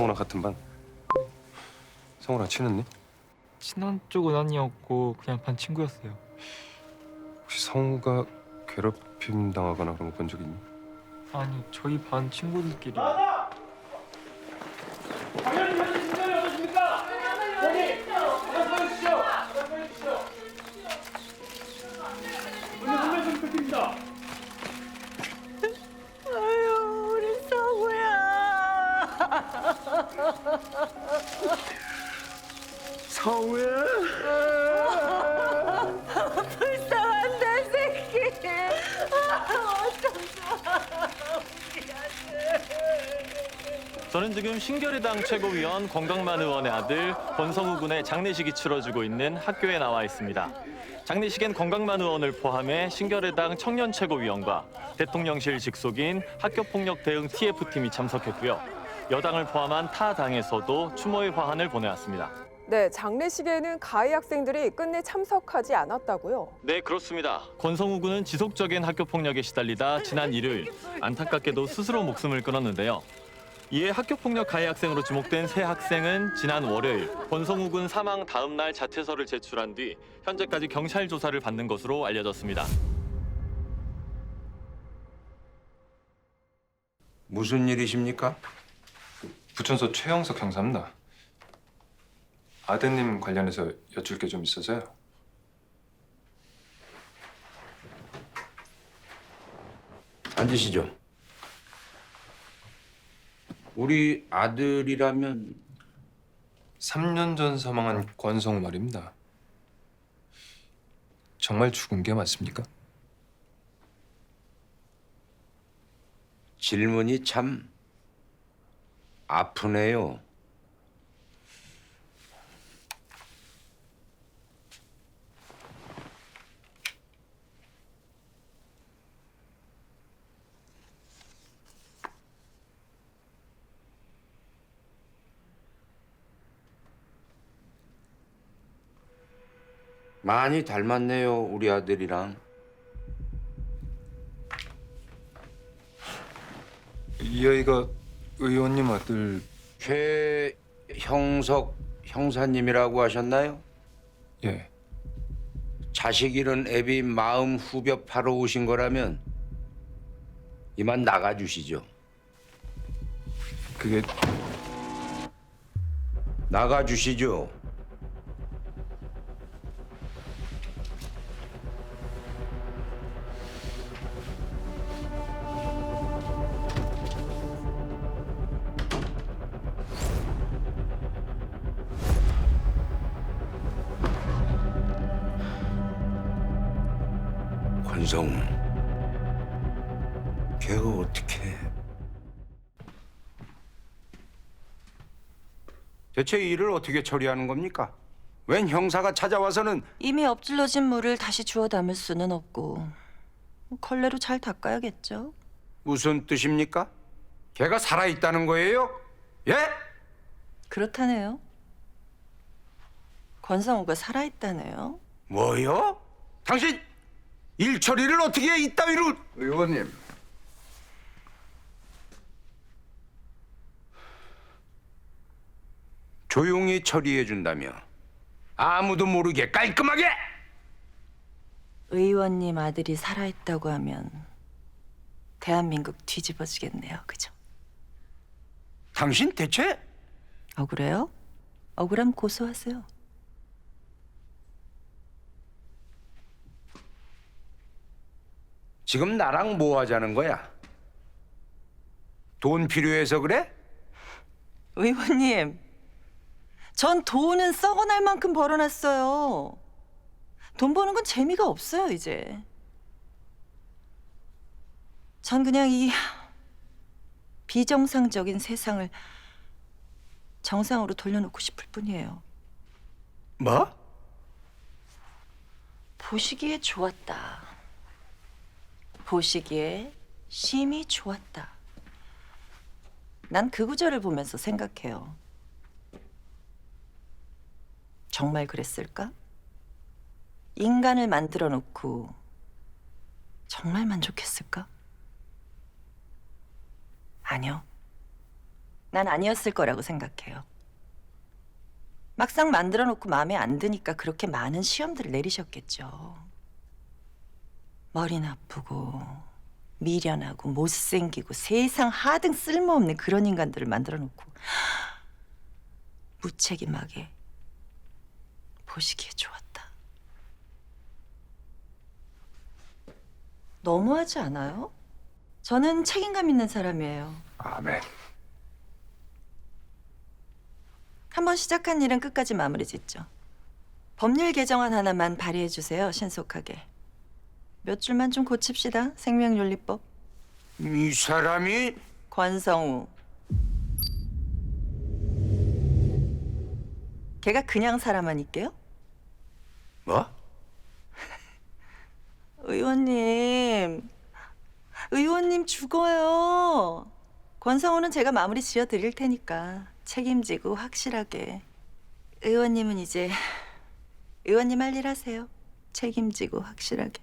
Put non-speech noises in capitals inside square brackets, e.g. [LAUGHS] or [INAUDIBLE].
성우랑 같은 반. 성우랑 친했니? 친한 쪽은 아니었고 그냥 반 친구였어요. 혹시 성우가 괴롭힘 당하거나 그런 거 본 적 있니? 아니 저희 반 친구들끼리? 여기 성우야. 불쌍한 내 새끼 아, 어떡해 우리 아들 저는 지금 신결의당 최고위원 건강만 의원의 아들 권성우 군의 장례식이 치러지고 있는 학교에 나와 있습니다. 장례식엔 건강만 의원을 포함해 신결의당 청년 최고위원과 대통령실 직속인 학교폭력 대응 TF팀이 참석했고요. 여당을 포함한 타 당에서도 추모의 화환을 보내왔습니다. 네, 장례식에는 가해 학생들이 끝내 참석하지 않았다고요. 네, 그렇습니다. 권성우 군은 지속적인 학교 폭력에 시달리다 지난 일요일 안타깝게도 스스로 목숨을 끊었는데요. 이에 학교 폭력 가해 학생으로 지목된 세 학생은 지난 월요일 권성우 군 사망 다음 날 자퇴서를 제출한 뒤 현재까지 경찰 조사를 받는 것으로 알려졌습니다. 무슨 일이십니까? 부천서 최영석 형사입니다. 아드님 관련해서 여쭐 게 좀 있어서요. 앉으시죠. 우리 아들이라면 3년 전 사망한 권성우 말입니다. 정말 죽은 게 맞습니까? 질문이 참 아프네요. 많이 닮았네요, 우리 아들이랑. 이 아이가 의원님 아들 최형석 형사님이라고 하셨나요? 예. 자식 잃은 애비 마음 후벼 파러 오신 거라면 이만 나가주시죠. 그게 나가주시죠. 권성우, 걔가 어떻게? 대체 이 일을 어떻게 처리하는 겁니까? 웬 형사가 찾아와서는 이미 엎질러진 물을 다시 주워 담을 수는 없고 뭐 걸레로 잘 닦아야겠죠 무슨 뜻입니까? 걔가 살아 있다는 거예요? 예? 그렇다네요 권성우가 살아있다네요 뭐요? 당신 일 처리를 어떻게 이따위로? 의원님. 조용히 처리해 준다며 아무도 모르게 깔끔하게 의원님 아들이 살아있다고 하면 대한민국 뒤집어지겠네요 그죠? 당신 대체 억울해요? 억울함 고소하세요 지금 나랑 뭐 하자는 거야? 돈 필요해서 그래? 의원님, 전 돈은 썩어날 만큼 벌어놨어요. 돈 버는 건 재미가 없어요, 이제. 전 그냥 이 비정상적인 세상을 정상으로 돌려놓고 싶을 뿐이에요. 뭐? 보시기에 좋았다. 보시기에 심히 좋았다. 난 그 구절을 보면서 생각해요. 정말 그랬을까? 인간을 만들어 놓고 정말 만족했을까? 아니요. 난 아니었을 거라고 생각해요. 막상 만들어 놓고 마음에 안 드니까 그렇게 많은 시험들을 내리셨겠죠. 머리 나쁘고 미련하고 못생기고 세상 하등 쓸모없는 그런 인간들을 만들어 놓고 무책임하게 보시기에 좋았다. 너무하지 않아요? 저는 책임감 있는 사람이에요. 아멘. 한번 시작한 일은 끝까지 마무리 짓죠. 법률 개정안 하나만 발의해 주세요. 신속하게. 몇 줄만 좀 고칩시다. 생명윤리법. 이 사람이 권성우. 걔가 그냥 사람 아닐게요? 뭐? [LAUGHS] 의원님. 의원님 죽어요. 권성우는 제가 마무리 지어 드릴 테니까 책임지고 확실하게. 의원님은 이제 [LAUGHS] 의원님 할 일 하세요. 책임지고 확실하게.